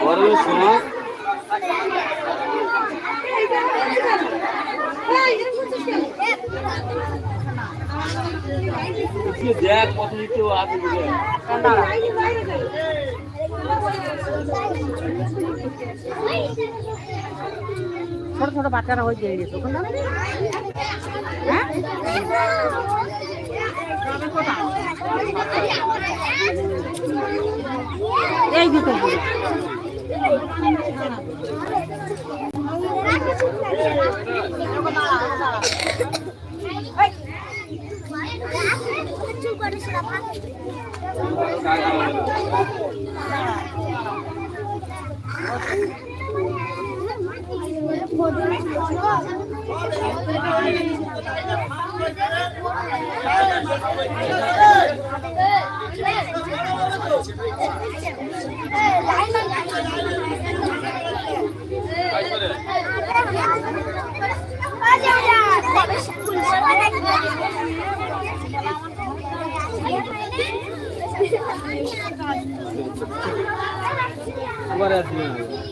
গরমের সময় দেখ কত নিতে আছে ছোট ছোট বাচ্চারা হয়ে গেছে এই দুটো। Agora é assim.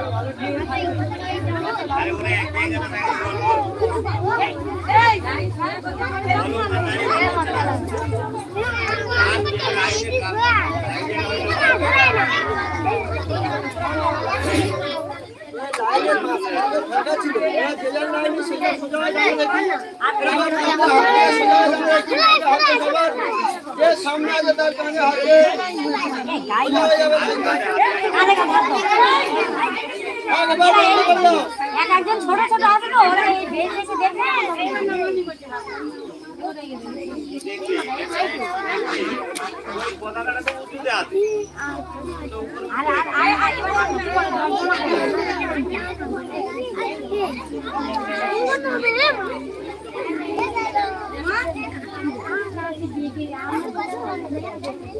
আবার আসবে সামনে আছে তার সঙ্গে হাতে এক একজন ছোট ছোট আছে তো ওরা এই বেশ এসে দেখবে আর আর আর আর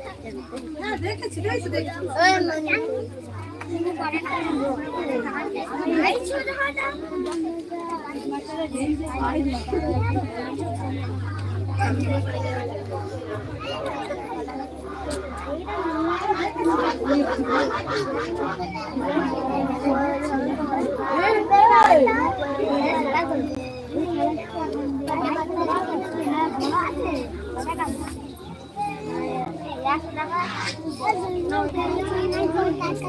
এবার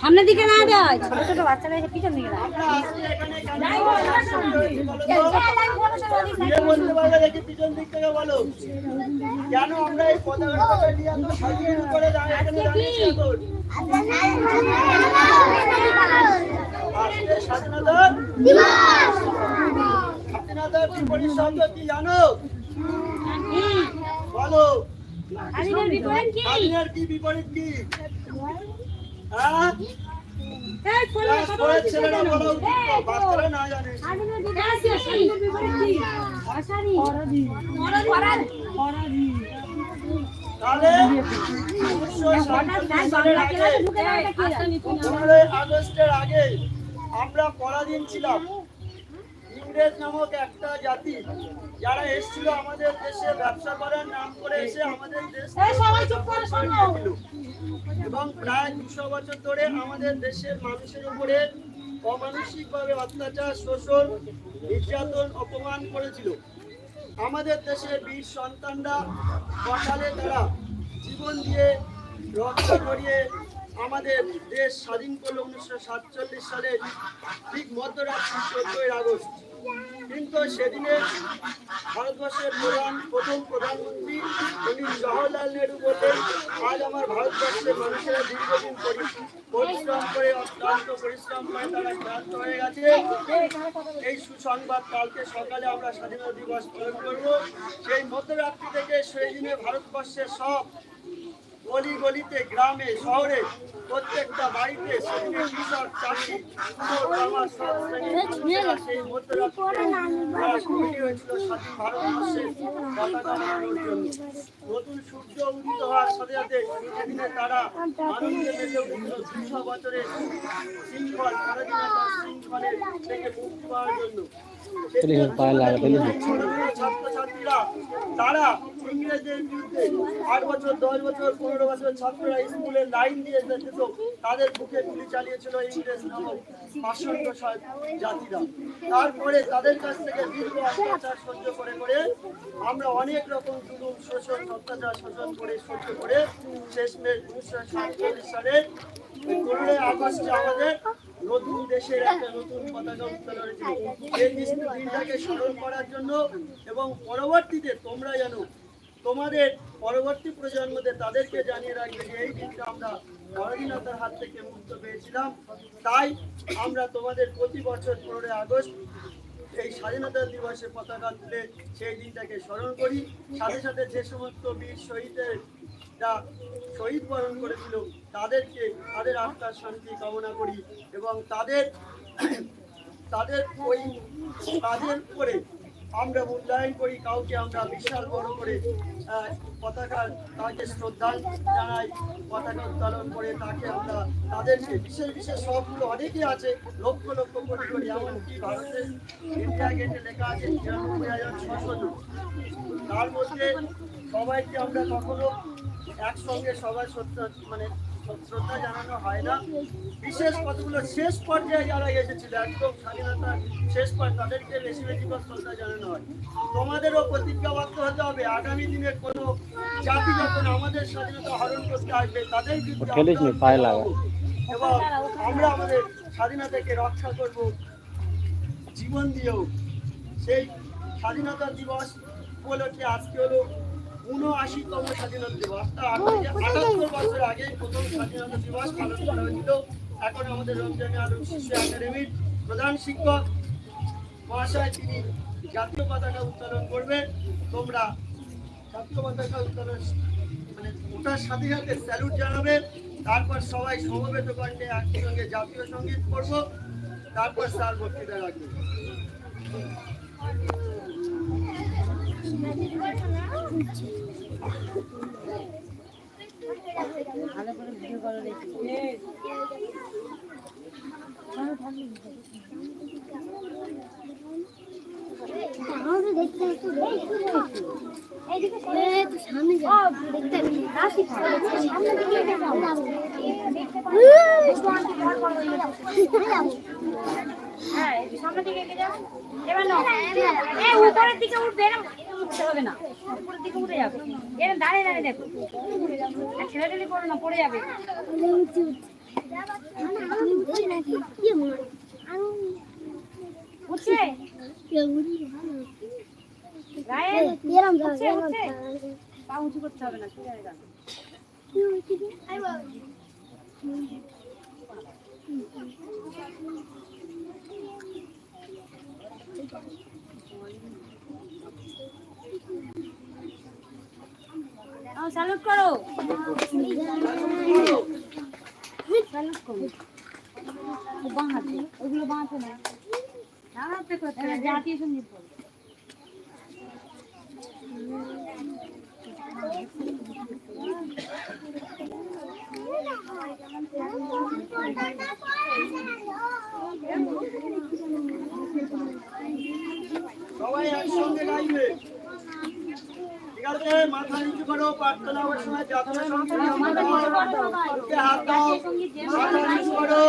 সামনের দিকে না দেয়। ছোট ছোট বাচ্চারা এসে পিছন দিকে? স্বাধীনতার বিপরীত শব্দ কি? জানো বলো স্বাধীনের কি বিপরীত কি? আগস্টের আগে আমরা পরাধীন ছিলাম। ইংরেজ নামক একটা জাতি যারা এসেছিল আমাদের দেশে, ব্যবসা করার নাম করে এসে আমাদের দেশ এবং প্রায় দুশো বছর ধরে আমাদের দেশের মানুষের উপরে অমানসিকভাবে অত্যাচার, শোষণ, নির্যাতন, অপমান করেছিল। আমাদের দেশের বীর সন্তানরা সকালে তারা জীবন দিয়ে রক্ত ঝরিয়ে আমাদের দেশ স্বাধীন করল উনিশশো সাতচল্লিশ সালে ঠিক মধ্যরাত্রি চোদ্দই আগস্ট। কিন্তু সেদিনে ভারতবর্ষের প্রধান, প্রথম প্রধানমন্ত্রী উনি জওয়াহরলাল নেহরু বললেন, আজ আমার ভারতবর্ষের মানুষেরা দীর্ঘদিন পরি- পরিশ্রম করে অক্লান্ত পরিশ্রম করে তারা ক্লান্ত হয়ে গেছে। এই সুসংবাদ কালকে সকালে আমরা স্বাধীনতা দিবস পালন করব। সেই মধ্যরাত্রি থেকে সেই দিনে ভারতবর্ষের সব গলি গলিতে গ্রামে শহরে প্রত্যেকটা বাড়িতে কৃষক চাষি সেই নতুন সূর্য উদিত হওয়ার সাথে সাথে সেদিনে তারা আনন্দে মেতে উঠেছিল দুশো বছরের শৃঙ্খল শৃঙ্খলের থেকে মুক্তি পাওয়ার জন্য। ছাত্রছাত্রীরা তারা ইংরেজদের বিরুদ্ধে আট বছর দশ বছর পনেরো ছাত্ররা স্কুলের লাইন দিয়ে যেত তাদের বুকে গুলি চালিয়েছিল ইংরেজ নামক জাতিরা। তারপরে তাদের কাছ থেকে দীর্ঘ অত্যাচার সহ্য করে করে আমরা অনেক রকম জুলুম, শোষণ, অত্যাচার শোষণ করে সহ্য করে শেষমেশ উনিশশো সাতচল্লিশ আগস্টে আমাদের নতুন দেশের একটা নতুন পতাকা উত্তোলন করার জন্য এবং পরবর্তীতে তোমরা জানো তোমাদের পরবর্তী প্রজন্মদের তাদেরকে জানিয়ে রাখবে যে এই দিনটা আমরা স্বাধীনতার হাত থেকে মুক্ত পেয়েছিলাম। তাই আমরা তোমাদের প্রতি বছর পনেরোই আগস্ট এই স্বাধীনতা দিবসে পতাকা তুলে সেই দিনটাকে স্মরণ করি। সাথে সাথে যে সমস্ত বীর শহীদের যা শহীদ বরণ করেছিল, তাদেরকে, তাদের আত্মার শান্তি কামনা করি এবং তাদের তাদের ওই কাজের উপরে আমরা মূল্যায়ন করি কাউকে আমরা বিশাল বড় করে আহ, পতাকা তাকে শ্রদ্ধা জানাই পতাকা উত্তোলন করে তাকে আমরা তাদেরকে বিশেষ বিশেষ সবগুলো অনেকেই আছে লক্ষ লক্ষ কোটি কোটি এমনকি ভারতের ইন্ডিয়া গেটে লেখা আছে নিরানব্বই হাজার ছশো তার মধ্যে সবাইকে আমরা কখনো একসঙ্গে সবাই সত্য মানে শ্রদ্ধা জানানো হয় না। বিশেষ কতগুলো শেষ পর্যায়ে যারা এসেছিল একদম স্বাধীনতার শেষ পর্যায়ে তাদেরকে বেশি বেশি করে শ্রদ্ধা জানানো হয়। তোমাদেরও প্রতিজ্ঞাবদ্ধ হতে হবে। আগামী দিনে কোনো জাতি যখন আমাদের স্বাধীনতা হরণ করতে আসবে তাদের এবং আমরা আমাদের স্বাধীনতাকে রক্ষা করব। জীবন দিয়েও। সেই স্বাধীনতা দিবস উপলক্ষে আজকে হলো উনআশিতম স্বাধীনতা দিবস। আটাত্তর বছর আগে প্রথম স্বাধীনতা দিবস পালন করা হয়েছিল। এখন আমাদের রমজানে আলম শিশু একাডেমির প্রধান শিক্ষক মহাশয় তিনি জাতীয় পতাকা উত্তোলন করবেন। তোমরা জাতীয় পতাকা উত্তোলন মানে ওটার সাথে সাথে স্যালুট জানাবে তারপর সবাই সমবেত কণ্ঠে একসঙ্গে জাতীয় সংগীত করব। তারপর স্যার বক্তৃতা রাখবে ভালো করে ভিডিও করে দেখি সামনে দিকে এবার উপরের দিকে উঠবে উঠতে হবে না। উপরের দিকে উঠে যাবে। এরম দাঁড়িয়ে দাঁড়িয়ে দেখো। আর ছেলেটেলি করো না পড়ে যাবে। উঠছে? পা উঁচু করতে হবে না ঠিক যাবে স্যালুট করো। স্যালুট করো ও ওগুলো বাঁ না। জাতীয় সংগীত করো সবাই একসঙ্গে গাইবে মাথা নিচু করো প্রার্থনা হওয়ার সময় যাত্রা সঙ্গে ওকে হাত দাও মাথা নিচু করো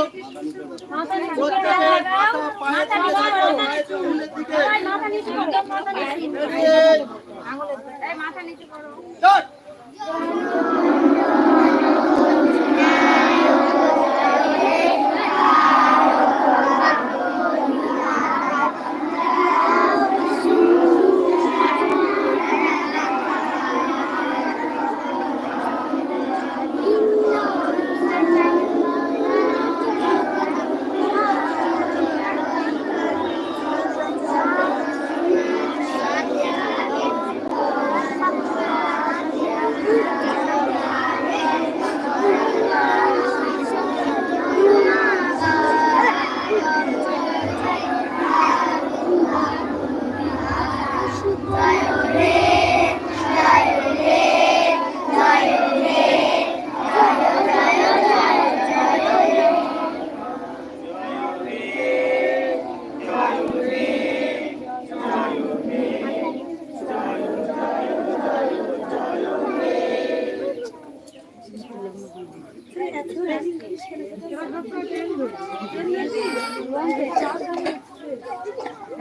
প্রত্যেকে মাথা পায়ে দিকে থাকো পায়ে চুলের দিকে। মাথা নিচু করো মাথা নিচু। Ready? মাথা নিচু করো Start!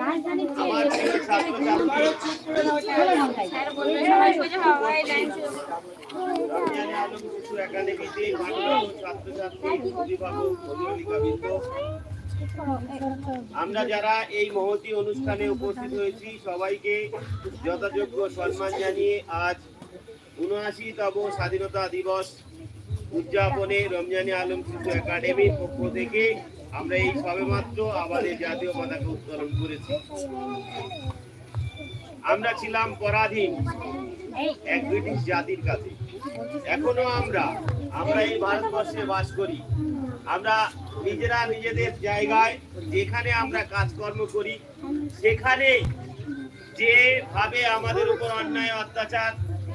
রাজধানী এবারে চুপ করে নাও সবাই সোজা হও এই লাইন রমজানে আলম শিশু একাডেমিতে মাননীয় ছাত্রছাত্রী অভিভাবক অভিভাবিকাবৃন্দ আমরা যারা এই মহতি অনুষ্ঠানে উপস্থিত হয়েছি, সবাইকে যথাযোগ্য সম্মান জানিয়ে আজ উনআশিতম স্বাধীনতা দিবস উদযাপনে রমজানে আলম শিশু একাডেমির পক্ষ থেকে আমরা এই সবেমাত্র আমাদের জাতীয় পতাকা উত্তোলন করেছি। আমরা ছিলাম পরাধীন এক ব্রিটিশ জাতির কাছে। এখনও আমরা আমরা এই ভারতবর্ষে বাস করি। আমরা নিজেরা নিজেদের জায়গায় যেখানে আমরা কাজকর্ম করি সেখানে যেভাবে আমাদের উপর অন্যায় অত্যাচার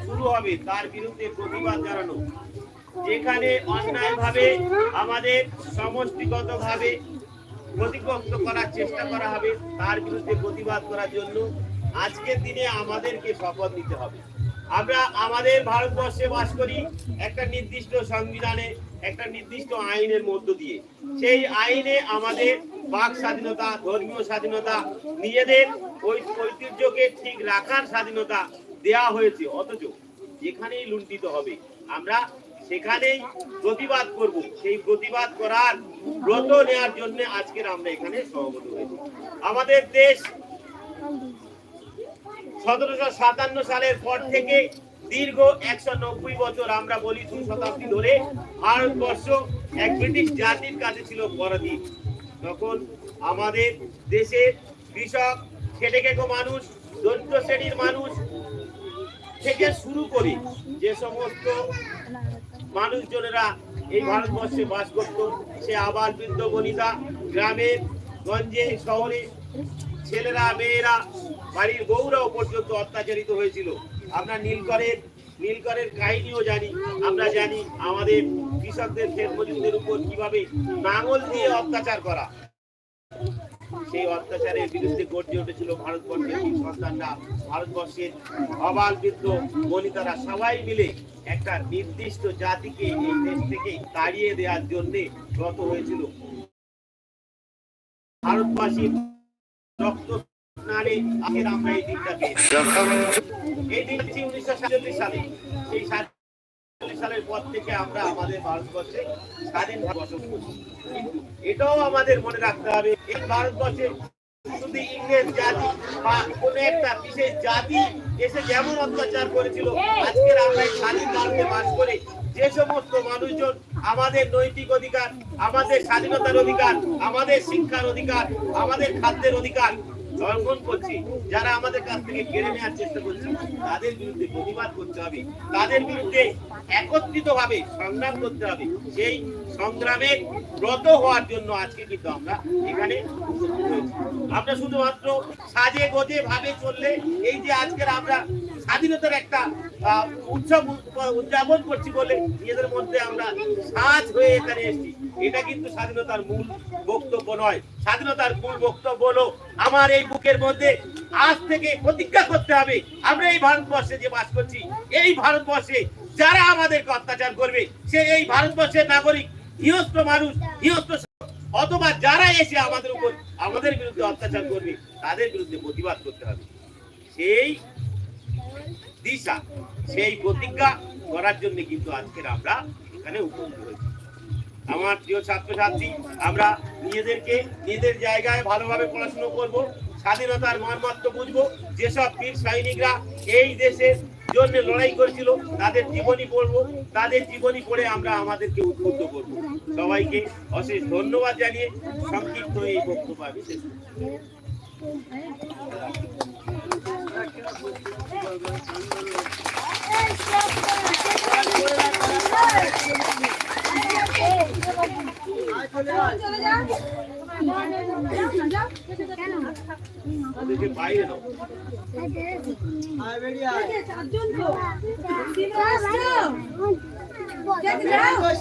শুরু হবে তার বিরুদ্ধে প্রতিবাদ জানানো। যেখানে অন্যায়ভাবে আমাদের সমষ্টিগতভাবে ক্ষতিগ্রস্ত করার চেষ্টা করা হবে তার বিরুদ্ধে প্রতিবাদ করার জন্য আজকের দিনে আমাদেরকে শপথ নিতে হবে। আমরা আমাদের ভারতবর্ষে বাস করি একটা নির্দিষ্ট সংবিধানে, একটা নির্দিষ্ট আইনের মধ্য দিয়ে। সেই আইনে আমাদের বাক স্বাধীনতা, ধর্মীয় স্বাধীনতা, নিজেদের ঐতিহ্যকে ঠিক রাখার স্বাধীনতা দেয়া হয়েছে। অথচ যেখানেই লুণ্ঠিত হবে, আমরা সেখানেই প্রতিবাদ করব। সেই প্রতিবাদ করার ব্রত নেওয়ার জন্য আজকের আমরা এখানে সহমত হয়েছি। আমাদের দেশ সতেরোশো সাতান্ন সালের পর থেকে দীর্ঘ একশো নব্বই বছর আমরা বলি দু শতাব্দী ধরে ভারতবর্ষ এক ব্রিটিশ জাতির কাছে ছিল পরাধীন। তখন আমাদের দেশে কৃষক, খেটে খেকো মানুষ, দরিদ্র শ্রেণির মানুষ থেকে শুরু করে যে সমস্ত মানুষজনেরা এই ভারতবর্ষে বাস করত, সে আবার বৃদ্ধ বনিতা, গ্রামে, গঞ্জে, শহরে ছেলেরা, মেয়েরা বাড়ির বউরাও পর্যন্ত অত্যাচারিত হয়েছিল। আমরা নীলকরের নীলকরের কাহিনীও জানি। আমরা জানি আমাদের কৃষকদের ক্ষেত মজুরদের উপর কীভাবে নাঙল দিয়ে অত্যাচার করা। সেই অত্যাচারের বিরুদ্ধে গর্জে উঠেছিল ভারতবর্ষের সন্তানরা। ভারতবর্ষের অবাল বৃদ্ধ বনিতারা সবাই মিলে একটা নির্দিষ্ট জাতিকে এই দেশ থেকে তাড়িয়ে দেওয়ার জন্য রত হয়েছিল। ভারতবাসীর রক্ত আজকের আমরা এই দিনটা এই দিনটি উনিশশো সাতচল্লিশ সালে। সেই সাতচল্লিশ সালের পর থেকে আমরা আমাদের ভারতবর্ষে স্বাধীন বসবাস করছি। এটাও আমাদের মনে রাখতে হবে, এই ভারতবর্ষে শুধু ইংরেজ জাতি বা একটা বিশেষ জাতি এসে যেমন অত্যাচার করেছিল আমরা স্বাধীন ভারতে বাস করে যে সমস্ত মানুষজন আমাদের নৈতিক অধিকার, আমাদের স্বাধীনতার অধিকার, আমাদের শিক্ষার অধিকার, আমাদের খাদ্যের অধিকার লঙ্ঘন করছি, যারা আমাদের কাছ থেকে কেড়ে নেওয়ার চেষ্টা করছে, তাদের বিরুদ্ধে প্রতিবাদ করতে হবে তাদের বিরুদ্ধে একত্রিত ভাবে সংগ্রাম করতে হবে সেই সংগ্রামে ব্রত হওয়ার জন্য আজকে কিন্তু আমরা এখানে। আমরা শুধুমাত্র সাজে গোজে ভাবে চললে, এই যে আজকের আমরা স্বাধীনতার একটা উৎসব উদযাপন করছি বলে নিজেদের মধ্যে আমরা সাজ হয়ে এখানে এসেছি। এটা কিন্তু স্বাধীনতার মূল বক্তব্য নয়। স্বাধীনতার মূল বক্তব্য হলো, আমার এই বুকের মধ্যে আজ থেকে প্রতিজ্ঞা করতে হবে। আমরা এই ভারতবর্ষে যে বাস করছি, এই ভারতবর্ষে যারা আমাদেরকে অত্যাচার করবে, সে এই ভারতবর্ষের নাগরিক, গৃহস্থ মানুষ, গৃহস্থ অথবা যারা এসে আমাদের উপর, আমাদের বিরুদ্ধে অত্যাচার করবে, তাদের বিরুদ্ধে প্রতিবাদ করতে হবে। সেই দিশা। সেই প্রতিজ্ঞা করার জন্য কিন্তু আজকের আমরা এখানে উপস্থিত হয়েছি। আমার প্রিয় ছাত্রছাত্রী, আমরা নিজেদেরকে নিজেদের জায়গায় ভালোভাবে পড়াশোনা করব, স্বাধীনতার মর্মাত্ম বুঝব। যেসব বীর সৈনিকরা এই দেশের জন্য লড়াই করেছিল, তাদের জীবনী পড়ব, তাদের জীবনী পড়ে আমরা আমাদেরকে উদ্বুদ্ধ করব। সবাইকে অশেষ ধন্যবাদ জানিয়ে সংক্ষিপ্ত এই বক্তব্য আমি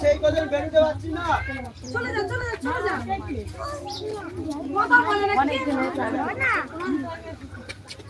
সেই কজন বেরোতে পারছি না এই কোথায় যাচ্ছ ছেলেটা কোথায় যাচ্ছে চলে না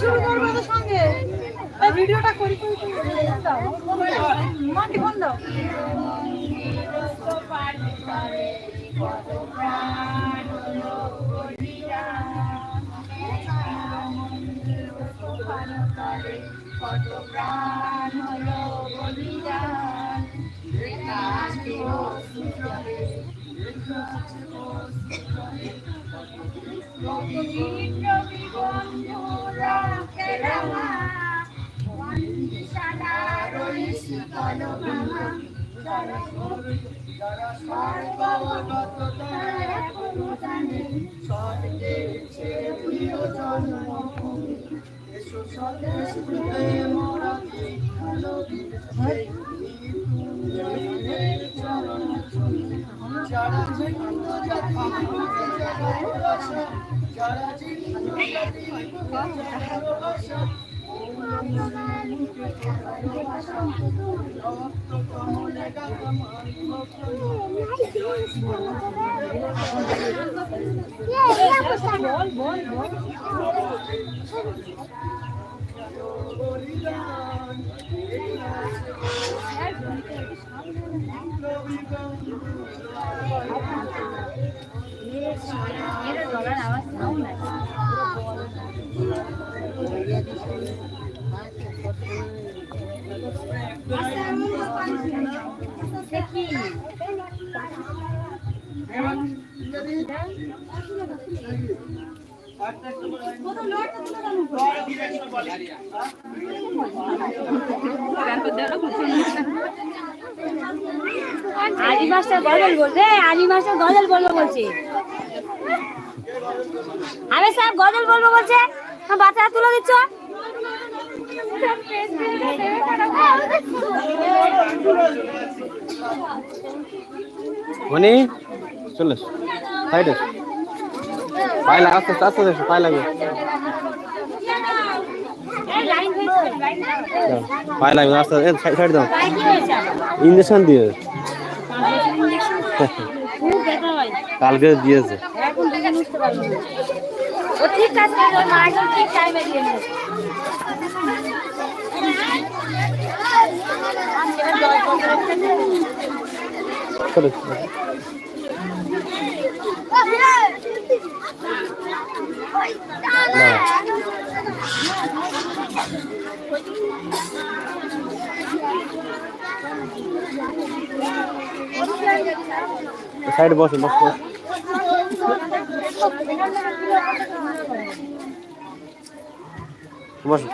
শুরু করব তো সঙ্গে ভিডিওটা করি করি দাও মাটি বন্ধ যদি আদি মাস্টার গজল বলবে আদি মাস্টার গজল বলব বলছে আমি স্যার গজল বলব বলছে আমার বাচ্চারা তুলে দিচ্ছ মনি চলে এসো সাইডে এসো। পায়ে লাগা আস্তে আস্তে আস্তে এসো পায়ে লাগবে এই লাইন হয়েছে লাইন দাও, পায়ে লাগবে আস্তে আস্তে সাইড সাইড দাও লাইন কি হয়েছে আবার? ইঞ্জেকশন বলছে। খুব ব্যথা হয় কালকে দিয়েছে এখন দেখে বুঝতে পারব না। ও ঠিক কাজ করে ওর মা একদম ঠিক টাইমে দিয়ে রেখেছে। চলো না সাইডে বসো বসো বসো।